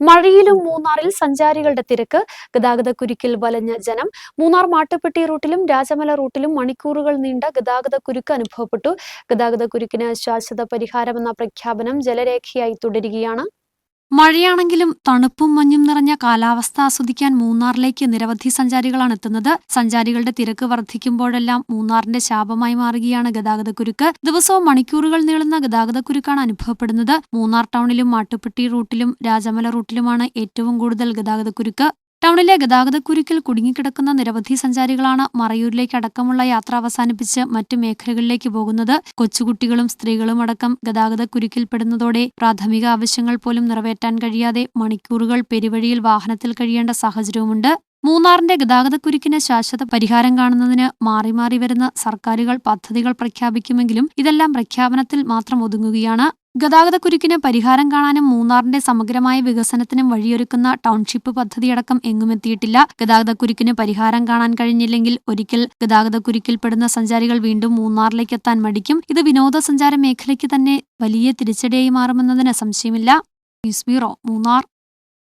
മഴയിലും മൂന്നാറിൽ സഞ്ചാരികളുടെ തിരക്ക്. ഗതാഗത കുരുക്കിൽ വലഞ്ഞ ജനം. മൂന്നാർ മാട്ടുപ്പെട്ടി റൂട്ടിലും രാജമല റൂട്ടിലും മണിക്കൂറുകൾ നീണ്ട ഗതാഗത കുരുക്ക് അനുഭവപ്പെട്ടു. ഗതാഗത കുരുക്കിന് ശാശ്വത പരിഹാരമെന്ന പ്രഖ്യാപനം ജലരേഖയായി തുടരുകയാണ്. മഴയാണെങ്കിലും തണുപ്പും മഞ്ഞും നിറഞ്ഞ കാലാവസ്ഥ ആസ്വദിക്കാൻ മൂന്നാറിലേക്ക് നിരവധി സഞ്ചാരികളാണ് എത്തുന്നത്. സഞ്ചാരികളുടെ തിരക്ക് വർദ്ധിക്കുമ്പോഴെല്ലാം മൂന്നാറിന്റെ ശാപമായി മാറുകയാണ് ഗതാഗതക്കുരുക്ക്. ദിവസവും മണിക്കൂറുകൾ നീളുന്ന ഗതാഗതക്കുരുക്കാണ് അനുഭവപ്പെടുന്നത്. മൂന്നാർ ടൗണിലും മാട്ടുപ്പെട്ടി റൂട്ടിലും രാജമല റൂട്ടിലുമാണ് ഏറ്റവും കൂടുതൽ ഗതാഗതക്കുരുക്ക്. ടൗണിലെ ഗതാഗതക്കുരുക്കിൽ കുടുങ്ങിക്കിടക്കുന്ന നിരവധി സഞ്ചാരികളാണ് മറയൂരിലേക്ക് അടക്കമുള്ള യാത്ര അവസാനിപ്പിച്ച് മറ്റു മേഖലകളിലേക്ക് പോകുന്നത്. കൊച്ചുകുട്ടികളും സ്ത്രീകളും അടക്കം ഗതാഗതക്കുരുക്കിൽപ്പെടുന്നതോടെ പ്രാഥമിക ആവശ്യങ്ങൾ പോലും നിറവേറ്റാൻ കഴിയാതെ മണിക്കൂറുകൾ പെരുവഴിയിൽ വാഹനത്തിൽ കഴിയേണ്ട സാഹചര്യവുമുണ്ട്. മൂന്നാറിന്റെ ഗതാഗതക്കുരുക്കിന് ശാശ്വത പരിഹാരം കാണുന്നതിന് മാറി മാറി വരുന്ന സർക്കാരുകൾ പദ്ധതികൾ പ്രഖ്യാപിക്കുമെങ്കിലും ഇതെല്ലാം പ്രഖ്യാപനത്തിൽ മാത്രം ഒതുങ്ങുകയാണ്. ഗതാഗതക്കുരുക്കിന് പരിഹാരം കാണാനും മൂന്നാറിന്റെ സമഗ്രമായ വികസനത്തിനും വഴിയൊരുക്കുന്ന ടൗൺഷിപ്പ് പദ്ധതിയടക്കം എങ്ങുമെത്തിയിട്ടില്ല ഗതാഗതക്കുരുക്കിന് പരിഹാരം കാണാൻ കഴിഞ്ഞില്ലെങ്കിൽ ഒരിക്കൽ ഗതാഗതക്കുരുക്കിൽപ്പെടുന്ന സഞ്ചാരികൾ വീണ്ടും മൂന്നാറിലേക്ക് എത്താൻ മടിക്കും. ഇത് വിനോദസഞ്ചാര മേഖലയ്ക്ക് തന്നെ വലിയ തിരിച്ചടിയായി മാറുമെന്നതിന് സംശയമില്ല. News bureau Munnar.